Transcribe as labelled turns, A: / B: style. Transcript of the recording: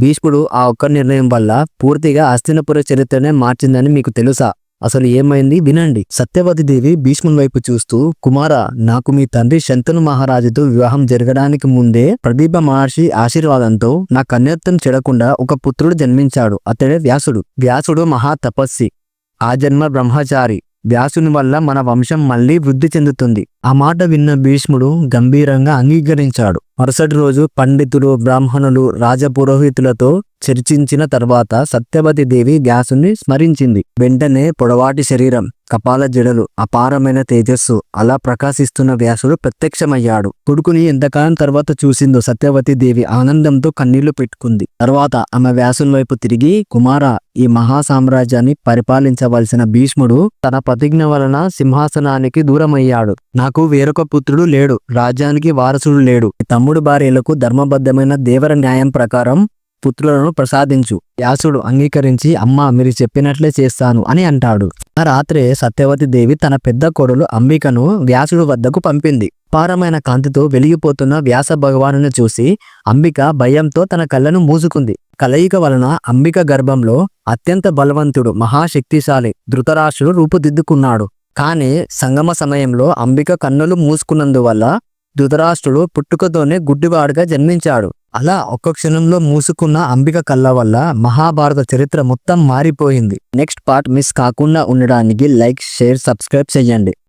A: భీష్ముడు ఆ ఒక్క నిర్ణయం వల్ల పూర్తిగా అస్తినపుర చరిత్రనే మార్చిందని మీకు తెలుసా? అసలు ఏమైంది? వినండి. సత్యవతి దేవి భీష్ముని వైపు చూస్తూ కుమార నాకు మీ తండ్రి శంతను మహారాజుతో వివాహం జరగడానికి ముందే ప్రదీప మహర్షి ఆశీర్వాదంతో నా కన్యత్వం చెడకుండా ఒక పుత్రుడు జన్మించాడు. అతడే వ్యాసుడు. వ్యాసుడు మహా తపస్సి. ఆ జన్మ బ్రహ్మచారి. వ్యాసుని వల్ల మన వంశం మళ్ళీ వృద్ధి చెందుతుంది. ఆ మాట విన్న భీష్ముడు గంభీరంగా అంగీకరించాడు. మరుసటి రోజు పండితులు బ్రాహ్మణులు రాజపురోహితులతో చర్చించిన తర్వాత సత్యవతి దేవి వ్యాసుని స్మరించింది. వెంటనే పొడవాటి శరీరం కపాల జడలు అపారమైన తేజస్సు అలా ప్రకాశిస్తున్న వ్యాసుడు ప్రత్యక్షమయ్యాడు. కొడుకుని ఎంతకాలం తర్వాత చూసిందో సత్యవతి దేవి ఆనందంతో కన్నీళ్ళు పెట్టుకుంది. తర్వాత ఆమె వ్యాసుని వైపు తిరిగి కుమార ఈ మహా సామ్రాజ్యాన్ని పరిపాలించవలసిన భీష్ముడు తన ప్రతిజ్ఞ వలన సింహాసనానికి దూరమయ్యాడు. నాకు వేరొక పుత్రుడు లేడు రాజ్యానికి వారసుడు లేడు. ఈ తమ్ముడు భార్యలకు ధర్మబద్ధమైన దేవర న్యాయం ప్రకారం పుత్రులను ప్రసాదించు. వ్యాసుడు అంగీకరించి అమ్మ మీరు చెప్పినట్లే చేస్తాను అని అంటాడు. ఆ రాత్రే సత్యవతి దేవి తన పెద్ద కొడులు అంబికను వ్యాసుడు వద్దకు పంపింది. పారమైన కాంతితో వెలిగిపోతున్న వ్యాస భగవానుని చూసి అంబిక భయంతో తన కళ్ళను మూసుకుంది. కలయిక వలన అంబిక గర్భంలో అత్యంత బలవంతుడు మహాశక్తిశాలి ధృతరాష్ట్రుడు రూపుదిద్దుకున్నాడు. కానీ సంగమ సమయంలో అంబిక కన్నులు మూసుకున్నందువల్ల ధృతరాష్ట్రుడు పుట్టుకతోనే గుడ్డివాడుగా జన్మించాడు. అలా ఒక్క క్షణంలో మూసుకున్న అంబిక కళ్ళ వల్ల మహాభారత చరిత్ర మొత్తం మారిపోయింది. నెక్స్ట్ పార్ట్ మిస్ కాకుండా ఉండడానికి లైక్ షేర్ సబ్స్క్రైబ్ చేయండి.